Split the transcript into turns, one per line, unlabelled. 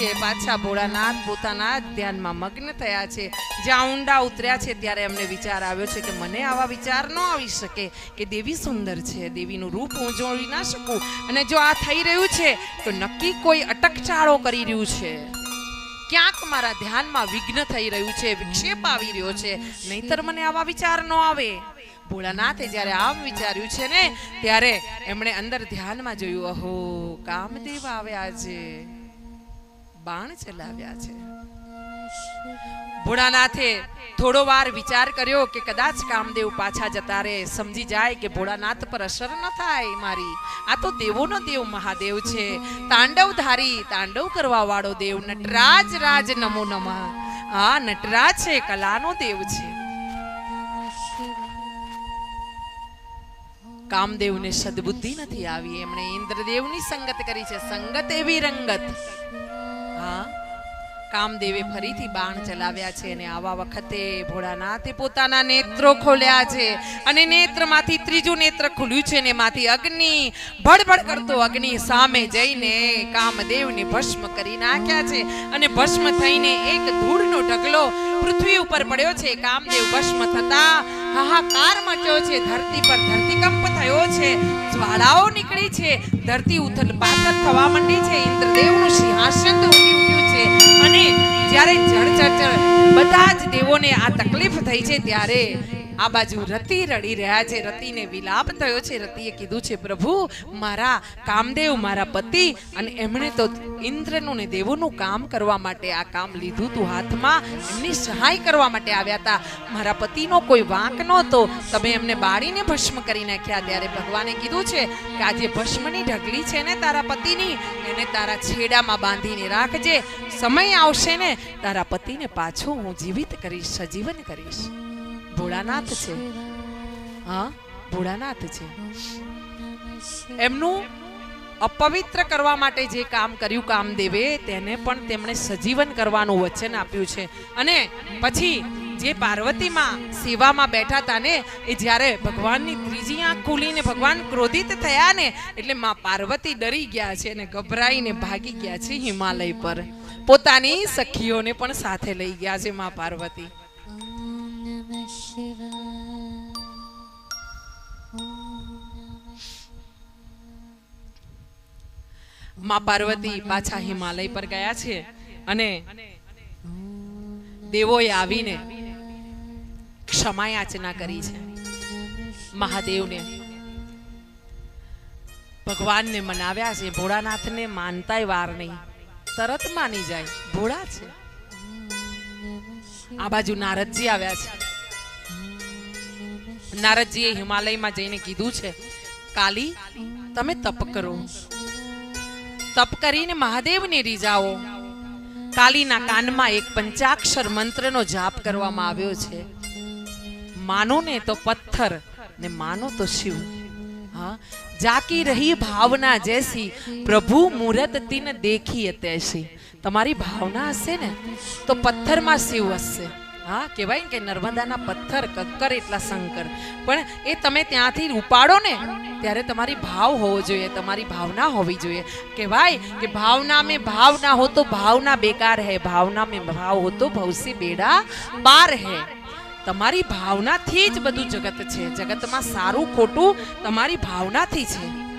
છે, પાછા ભોળાનાથ, પોતાના ધ્યાનમાં મગ્ન થયા છે. જ્યાં ઊંડા ઉતર્યા છે, ત્યારે એમને વિચાર આવ્યો છે કે મને આવા વિચાર ન આવી શકે કે દેવી સુંદર છે, દેવીનું રૂપ હું જોઈ ના શકું. અને જો આ થઈ રહ્યું છે, તો નક્કી કોઈ અટકચાળો કરી રહ્યું છે. ક્યાંક મારા ધ્યાનમાં વિઘ્ન થઈ રહ્યું છે, વિક્ષેપ આવી રહ્યો છે. નહીતર મને આવા વિચાર ન આવે. ભોળાનાથે જ્યારે આમ વિચાર્યું છે ને, ત્યારે એમણે અંદર ધ્યાનમાં જોયું, અહો, કામદેવ આવ્યા છે બાણ ચલાવ્યા છે. ભોળાનાથે થોડો વાર વિચાર કર્યો કે કદાચ કામદેવ પાછા જતા રહે. સમજી જાય કે ભોળાનાથ પર અસર ન થાય મારી. આ તો દેવોનો દેવ મહાદેવ છે. તાંડવધારી તાંડવ કરવા વાળો દેવ નટરાજ રાજ નમો નમઃ. આ નટરાજ છે કલાનો દેવ છે. કામદેવને સદબુદ્ધિ નથી આવી. એમણે ઇન્દ્રદેવની સંગત કરી છે. સંગત એવી રંગત. કામદેવે ફરીથી બાણ ચલાવ્યા છે અને આવા વખતે ભોળાનાથે પોતાના નેત્રો ખોલ્યા છે અને નેત્રમાંથી ત્રીજું નેત્ર ખુલ્યું છે ને માંથી અગ્નિ ભડભડ કરતો અગ્નિ સામે જઈને કામદેવને ભસ્મ કરી નાખ્યા છે અને ભસ્મ થઈને એક ધૂળનો ઢગલો પૃથ્વી ઉપર પડ્યો છે. કામદેવ ભસ્મ થતા હાહાકાર મચ્યો છે. ધરતી પર ધરતીકંપ થયો છે. જ્વાળાઓ નીકળી છે. ધરતી ઉથલ થવા માંડી છે. ઇન્દ્રદેવનું જ્યારે જળ ચર્ચર બધા જ દેવોને આ તકલીફ થઈ છે ત્યારે આ બાજુ રતિ રડી રહ્યા છે. રતિને વિલાપ થયો છે. રતિએ કીધું છે, પ્રભુ, મારા કામદેવ, મારા પતિ અને એમણે તો ઇન્દ્રનું ને દેવોનું કામ કરવા માટે આ કામ લીધું તું હાથમાં. એમની સહાય કરવા માટે આવ્યા હતા મારા પતિનો કોઈ વાંક નહોતો. તમે એમને બાળીને ભસ્મ કરી નાખ્યા. ત્યારે ભગવાને કીધું છે કે આજે ભસ્મની ઢગલી છે ને તારા પતિની, એને તારા છેડામાં બાંધીને રાખજે. સમય આવશે ને તારા પતિને પાછો હું જીવિત કરીશ, સજીવન કરીશ. ભોળાનાથ છે. હા ભોળાનાથ છે. એમનું અપવિત્ર કરવા માટે જે કામ કર્યું કામદેવે, તેને પણ તેમણે સજીવન કરવાનું વચન આપ્યું છે. અને પછી જે પાર્વતીમાં સેવામાં બેઠા હતા ને, એ જ્યારે ભગવાનની ત્રીજી આંખ ખુલીને ભગવાન ક્રોધિત થયા ને, એટલે માં પાર્વતી ડરી ગયા છે અને ગભરાઈને ભાગી ગયા છે હિમાલય પર. પોતાની સખીઓને પણ સાથે લઈ ગયા છે માં પાર્વતી. માં પાર્વતી પાછા હિમાલય પર ગયા છે અને દેવોએ આવીને ક્ષમા યાચના કરી છે. મહાદેવને ભગવાનને મનાવ્યા છે. ભોળાનાથને માનતાય વાર નહીં. તરત માની જાય. ભોળા છે. આ બાજુ નારદજી આવ્યા છે. નારદજીએ હિમાલયમાં જઈને કીધું છે, કાલી, તમે તપ કરો. તપ કરીને મહાદેવને રીઝાઓ. કાલીના કાનમાં એક પંચાક્ષર મંત્રનો જાપ કરવામાં આવ્યો છે. માનો ને તો પથ્થર ને માનો તો શિવ. હા, જાકી રહી ભાવના જેસી, પ્રભુ મુરત તિન દેખી તૈસી તમારી ભાવના હશે ને, તો પથ્થરમાં શિવ હશે. હા, કહેવાય ને કે નર્મદાના પથ્થર, કક્કર એટલા શંકર પણ એ તમે ત્યાંથી ઉપાડો ને, ત્યારે તમારી ભાવ હોવો જોઈએ, તમારી ભાવના હોવી જોઈએ. કહેવાય કે ભાવના મેં ભાવ ના હો તો ભાવના બેકાર હે, ભાવના મેં ભાવ હો તો ભવસી બેડા બાર હે. તમારી ભાવનાથી જ બધું જગત છે, જગતમાં સારું ખોટું તમારી ભાવનાથી છે.